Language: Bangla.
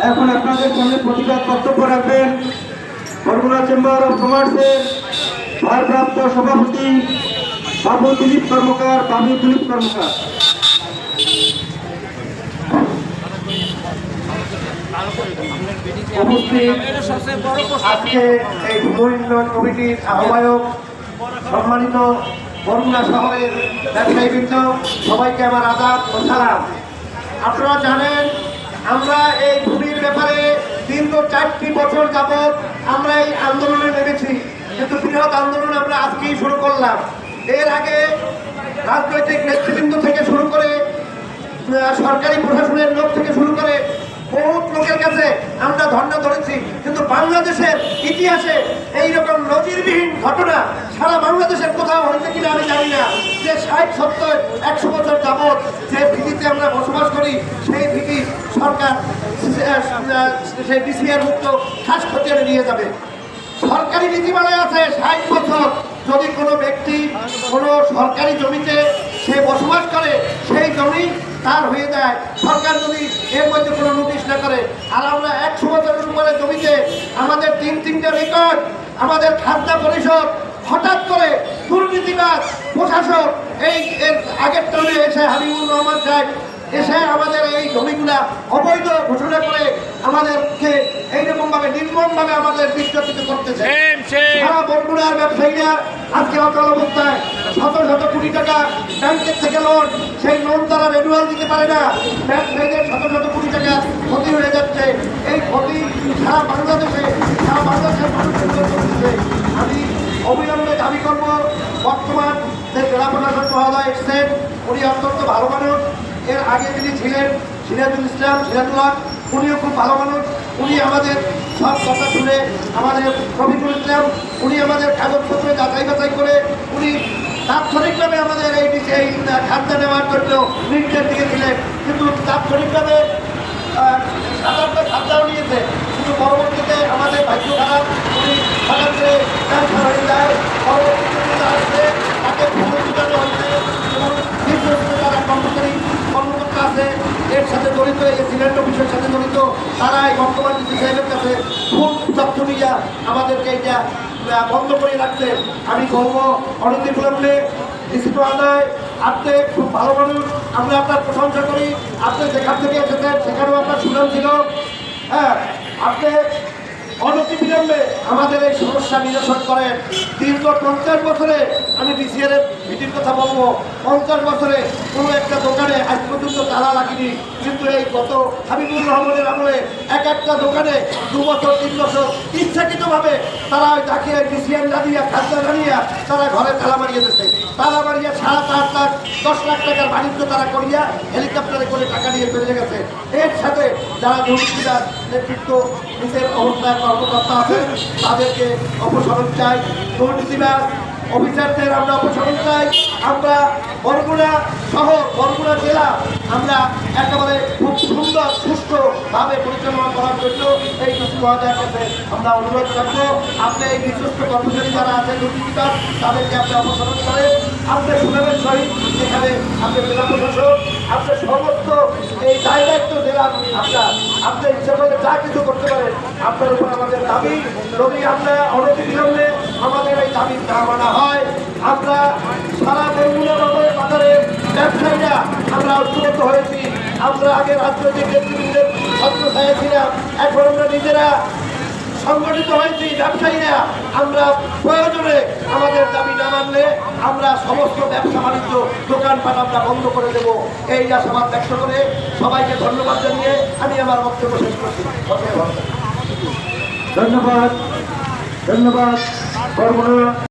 এখন আপনাদের সামনে প্রতিবাদ বক্তব্য রাখবেন বরগুনা চেম্বার অফ কমার্সের ভারপ্রাপ্ত সভাপতি বাবু দিলীপ কর্মকার, বাবু দিলীপ কর্মকার। সম্মানিত সবাইকে আমার আপনারা জানেন আমরা এই ভূমির ব্যাপারে দীর্ঘ চারটি বছর যাবৎ আমরা এই আন্দোলনে নেমেছি। কিন্তু বৃহৎ আন্দোলন আমরা আজকেই শুরু করলাম। এর আগে রাজনৈতিক নেতৃবৃন্দ থেকে শুরু করে সরকারি প্রশাসনের লোক থেকে শুরু করে বহুত লোকের কাছে আমরা ধর্ণা ধরেছি। কিন্তু বাংলাদেশের ইতিহাসে এইরকম নজিরবিহীন ঘটনা সারা বাংলাদেশের কোথাও হয়েছে কিনা আমি জানি না। যে ষাট, সত্তর, একশো বছর যাবৎ যে ভিটিতে আমরা বসবাস করি, সেই সরকার ডিসিআর মুক্ত খতিয়ানে নিয়ে যাবে। সরকারি নীতিমালায় আছে ষাট বছর। যদি কোনো ব্যক্তি কোনো সরকারি জমিতে সে বসবাস করে, সেই জমি তার হয়ে যায়। সরকার যদি এর মধ্যে কোনো নোটিশ না করে, আর আমরা একশো বছরের উপরে জমিতে আমাদের তিন তিনটে রেকর্ড, আমাদের খাদ্য পরিষদ হঠাৎ করে দুর্নীতিবাদ প্রশাসক, এই এর আগের টানে এসে হাবিবুর রহমান সাহেব এসে আমাদের এই জমিগুলা অবৈধ ঘোষণা করে আমাদেরকে এইরকম ভাবে নির্মম ভাবে আমাদের বিজ্ঞপ্তি করতেছে সারা বরগুনার ব্যবসায়ীরা আজকে অচল অবস্থায় শত শত কোটি টাকা ব্যাংকের থেকে লোন সেই লোন তারা রেনুয়াল দিতে পারে না। ব্যবসায়ীদের শত শত কোটি টাকা ক্ষতি হয়ে যাচ্ছে। এই ক্ষতি সারা বাংলাদেশে সারা বাংলাদেশের মানুষের হচ্ছে। আমি অবিলম্বে দাবি করব বর্তমান যে জেলা প্রশাসক মহোদয় এসছেন উনি অত্যন্ত ভালো মানুষ। এর আগে তিনি ছিলেন সিরাজুল ইসলাম সিরাজুল্লাহ উনিও খুব ভালো মানুষ। উনি আমাদের সব কথা শুনে আমাদের রফিকুল ইসলাম, উনি আমাদের কাগজপত্র যাচাই বাছাই করে উনি তাৎক্ষণিকভাবে আমাদের এই এই খাদ্য নেওয়ার জন্য নির্দেশ দিয়েছিলেন কিন্তু তাৎক্ষণিকভাবে সাধারণত খাদ্যও নিয়েছে। কিন্তু পরবর্তীতে আমাদের ভাগ্য খারাপ উনি হঠাৎ করে ক্যান্সার হয়ে যায় পরবর্তীতে যিনি আসছে তাকে ভূমি টিকানো হয়েছে এবং বিশ্বস্ত যারা কর্মচারী কর্মকর্তা আছে এর সাথে জড়িত বিষয়ের সাথে জড়িত, তারা এই বর্তমান ডিসি সাহেবের কাছে খুব তথ্য নিয়ে আমাদেরকে এটা বন্ধ করে রাখছে। আমি বলব অনতি বিলম্বে ডিসি আদায়, আপনি খুব ভালো মানুষ আমরা আপনার প্রশংসা করি, আপনি যেখান থেকে এসেছেন, সেখানেও আপনার সুনাম ছিল। হ্যাঁ আপনি অনতি বিলম্বে আমাদের এই সমস্যা নিরসন করেন। দীর্ঘ পঞ্চাশ বছরে আমি বিসিআর এর ভিটির কথা বলব। পঞ্চাশ বছরে কোনো একটা দোকানে আজ পর্যন্ত তালা লাগেনি। কিন্তু এই গত হাবিবুর রহমানের আমলে এক একটা দোকানে দু বছর, তিন বছর ইচ্ছাকৃতভাবে তারা ওই তাকে বিসিআর দাঁড়িয়ে খাদ্য দাঁড়িয়ে তারা ঘরে তালা মারিয়ে দিচ্ছে তালা মারিয়ে সাড়ে চার লাখ দশ লাখ টাকার বাণিজ্য তারা করিয়া হেলিকপ্টারে করে টাকা নিয়ে চলে গেছে। এর সাথে যারা দুর্নীতিদার নেতৃত্ব নিচের অবস্থায় কর্মকর্তা আছে তাদেরকে অপসারণ চাই। দুর্নীতিবাদ অফিসারদের আমরা অপসারণ চাই। আমরা বরগুনা শহর, বরগুনা জেলা আমরা একেবারে খুব সুন্দর, সুষ্ঠুভাবে পরিচালনা করার জন্য এই কিছু মহাজয়ের কাছে আমরা অনুরোধ রাখব আপনি এই বিশ্বস্ত কর্মচারী যারা আছে দুর্নীতিবাদ তাদেরকে আপনি অপসারণ করেন। আপনি সুনামের সহিত যেখানে আপনি জেলা প্রশাসক, আপনি সমস্ত এই দায়িত্ব জেলা আপনার আপনি ইচ্ছা করে যা কিছু করতে পারেন, আপনার উপর আমাদের দাবি। যদি আমরা অনতিবিলম্বে আমাদের এই দাবি না মানা হয়। আমরা সারা বেঙ্গুলের বাজারে ব্যবসায়ীরা আমরা ঐক্যবদ্ধ হয়েছি। আমরা আগে রাজনৈতিক নেতৃবৃন্দের ছাত্র ছিলাম, এখন আমরা নিজেরা সংগঠিত হয়েছি ব্যবসায়ীরা, আমরা প্রয়োজনে আমাদের দাবি না মানলে আমরা সমস্ত ব্যবসা বাণিজ্য দোকানপাট আমরা বন্ধ করে দেব। এই আশাবাদ ব্যক্ত করে সবাইকে ধন্যবাদ জানিয়ে আমি আমার বক্তব্য শেষ করছি। ধন্যবাদ। ধন্যবাদ।